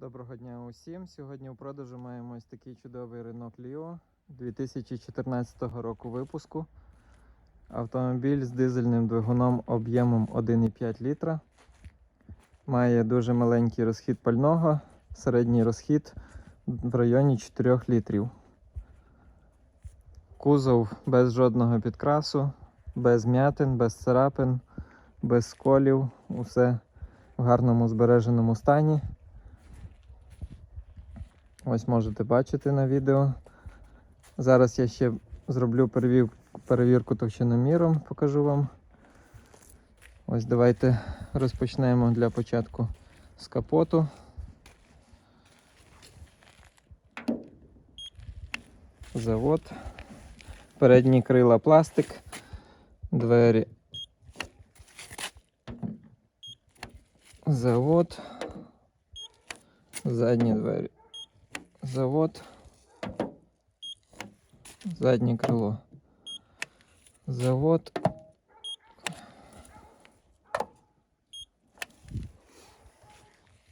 Доброго дня усім. Сьогодні у продажу маємо ось такий чудовий Renault Clio 2014 року випуску. Автомобіль з дизельним двигуном об'ємом 1,5 літра. Має дуже маленький розхід пального, середній розхід в районі 4 літрів. Кузов без жодного підкрасу, без м'ятин, без царапин, без сколів. Усе в гарному збереженому стані. Ось можете бачити на відео. Зараз я ще зроблю перевірку товщиноміром, покажу вам. Ось давайте розпочнемо для початку з капоту. Завод. Передні крила пластик, двері. Завод. Задні двері завод, заднє крило, завод,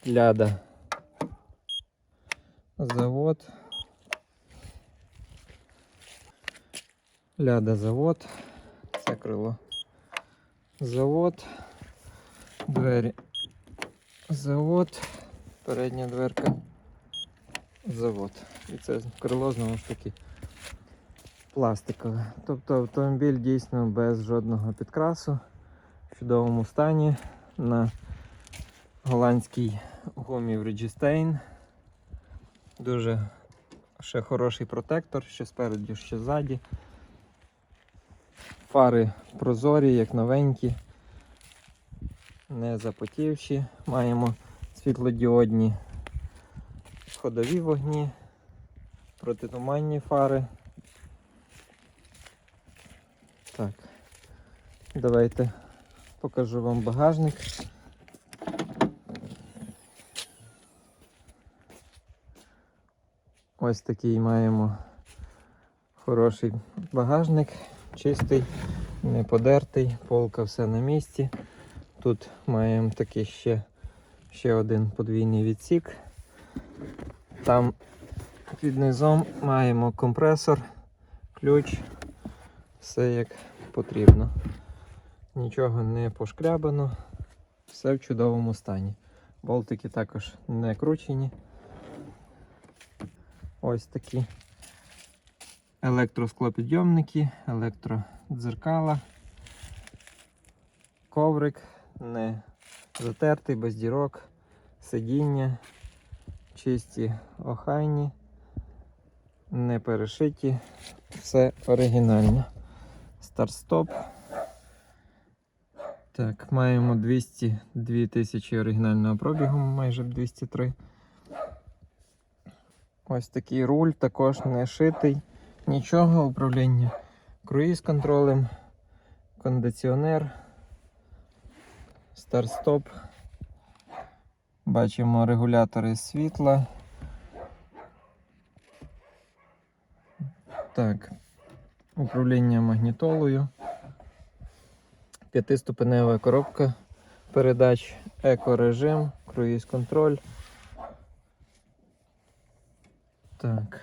ляда, завод, ляда, завод, це крило, завод, двері, завод, передня дверка завод. І це крило знову ж таки пластикове. Тобто автомобіль дійсно без жодного підкрасу, в чудовому стані на голландській гумі Bridgestone. Дуже ще хороший протектор, що спереду, що ззаді. Фари прозорі, як новенькі, не запотівші. Маємо світлодіодні ходові вогні, протитуманні фари. Так, давайте покажу вам багажник. Ось такий маємо хороший багажник, чистий, не подертий, полка все на місці. Тут маємо такий ще, ще один подвійний відсік. Там під низом маємо компресор, ключ, все як потрібно. Нічого не пошкрябано, все в чудовому стані. Болтики також не кручені. Ось такі електросклопідйомники, електродзеркала, коврик не затертий, без дірок, сидіння чисті, охайні, не перешиті, все оригінально. Старт-стоп. Так, маємо 202 тисячі оригінального пробігу, майже 203. Ось такий руль, також не шитий, нічого, управління круїз контролем, кондиціонер, старт-стоп. Бачимо регулятори світла. Так, управління магнітолою. П'ятиступенева коробка передач, екорежим, круїз контроль. Так.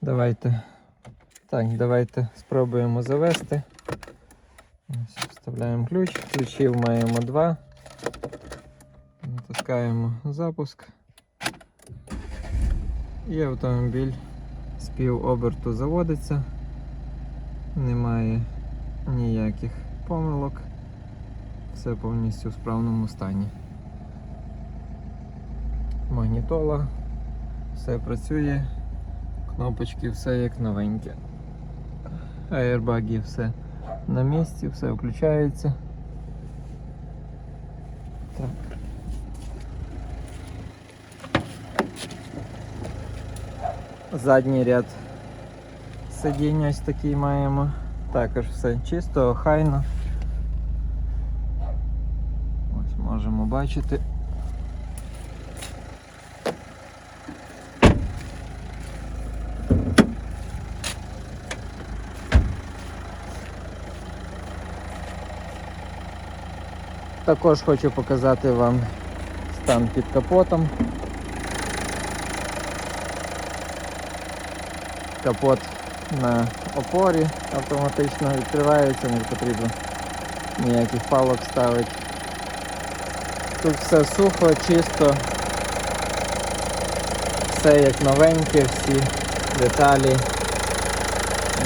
Давайте. Так, давайте спробуємо завести. Ось, Вставляємо ключ. Ключів маємо два. Натискаємо запуск. І автомобіль з пів оберту заводиться. Немає ніяких помилок. Все повністю в справному стані. Магнітола, все працює, кнопочки все як новеньке. Аербаги все на місці, все включається. Задній ряд сидіння ось такий маємо. Також все чисто, охайно. Ось можемо бачити. Також хочу показати вам стан під капотом. Капот на опорі автоматично відкривається, не потрібно ніяких палок ставити. Тут все сухо, чисто, все як новеньке, всі деталі,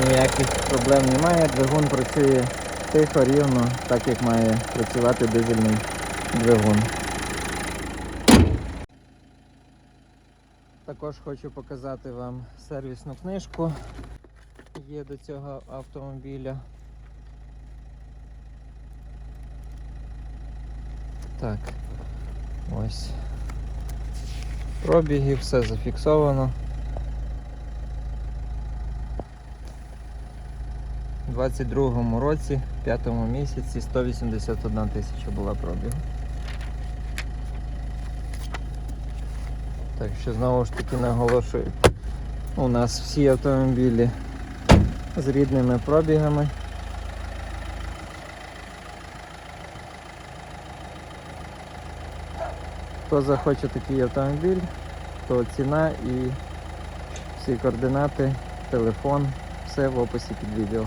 ніяких проблем немає. Двигун працює тихо, рівно, так як має працювати дизельний двигун. Також хочу показати вам сервісну книжку. Є до цього автомобіля. Так, ось. Пробіги, все зафіксовано. У 22-му році, в 5 місяці, 181 тисяча була пробігу. Так що знову ж таки наголошую, у нас всі автомобілі з рідними пробігами. Хто захоче такий автомобіль, то ціна і всі координати, телефон, все в описі під відео.